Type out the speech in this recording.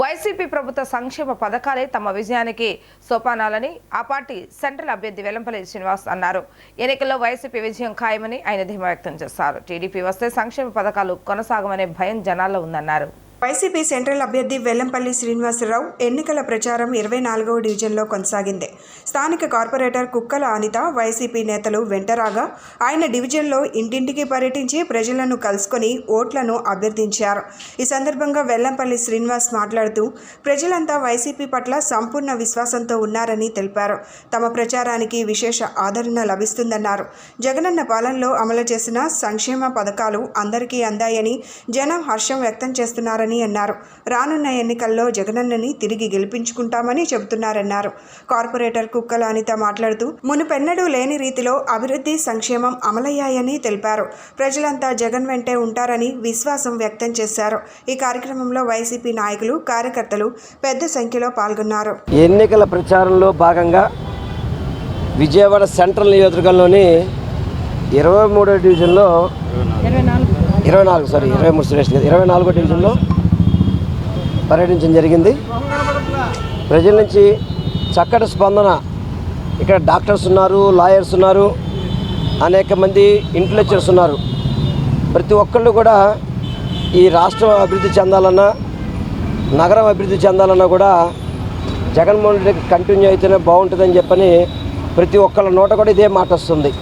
YCP ప్రభుత్వ సంక్షేమ పథకాలే తమ విజయానికి సోపానాలని ఆ పార్టీ సెంట్రల్ అభ్యర్థి వెలంపల్లి శ్రీనివాస్ అన్నారు. ఎన్నికల్లో వైసీపీ విజయం ఖాయమని ఆయన ధీమా వ్యక్తం చేశారు. టీడీపీ వస్తే సంక్షేమ పథకాలు కొనసాగమనే భయం జనాల్లో ఉందన్నారు. వైసీపీ సెంట్రల్ అభ్యర్థి వెల్లంపల్లి శ్రీనివాసరావు ఎన్నికల ప్రచారం ఇరవై నాలుగవ డివిజన్లో కొనసాగింది. స్థానిక కార్పొరేటర్ కుక్కల అనిత వైసీపీ నేతలు వెంటరాగా ఆయన డివిజన్లో ఇంటింటికి పర్యటించి ప్రజలను కలుసుకొని ఓట్లను అభ్యర్థించారు. ఈ సందర్భంగా వెల్లంపల్లి శ్రీనివాస్ మాట్లాడుతూ ప్రజలంతా వైసీపీ పట్ల సంపూర్ణ విశ్వాసంతో ఉన్నారని తెలిపారు. తమ ప్రచారానికి విశేష ఆదరణ లభిస్తుందన్నారు. జగనన్న పాలనలో అమలు చేసిన సంక్షేమ పథకాలు అందరికీ అందాయని జనం హర్షం వ్యక్తం చేస్తున్నారని అన్నారు. రానున్న ఎన్నికల్లో జగనన్నని తిరిగి గెలిపించుకుంటామని చెబుతున్నారన్నారు. కార్పొరేటర్ కుక్కల అనిత మాట్లాడుతూ మునుపెన్నడూ లేని రీతిలో అభివృద్ధి సంక్షేమం అమలయ్యాయని తెలిపారు. ప్రజలంతా జగన్ వెంటే ఉంటారని విశ్వాసం వ్యక్తం చేశారు. ఈ కార్యక్రమంలో వైసీపీ నాయకులు కార్యకర్తలు పెద్ద సంఖ్యలో పాల్గొన్నారు. ఎన్నికల ప్రచారంలో భాగంగా విజయవాడ సెంట్రల్ నియోజకవర్గంలోని ఇరవై మూడో డివిజన్లో ఇరవై నాలుగు సారీ ఇరవై మూడు సురేష్ గారు ఇరవై నాలుగో డివిజన్లో పర్యటించడం జరిగింది. ప్రజల నుంచి చక్కటి స్పందన. ఇక్కడ డాక్టర్స్ ఉన్నారు లాయర్స్ ఉన్నారు అనేక మంది ఇంటలెక్చర్స్ ఉన్నారు. ప్రతి ఒక్కళ్ళు కూడా ఈ రాష్ట్రం అభివృద్ధి చెందాలన్నా నగరం అభివృద్ధి చెందాలన్నా కూడా జగన్మోహన్ రెడ్డి కంటిన్యూ అయితేనే బాగుంటుందని చెప్పని ప్రతి ఒక్కళ్ళ నోట కూడా ఇదే మాట వస్తుంది.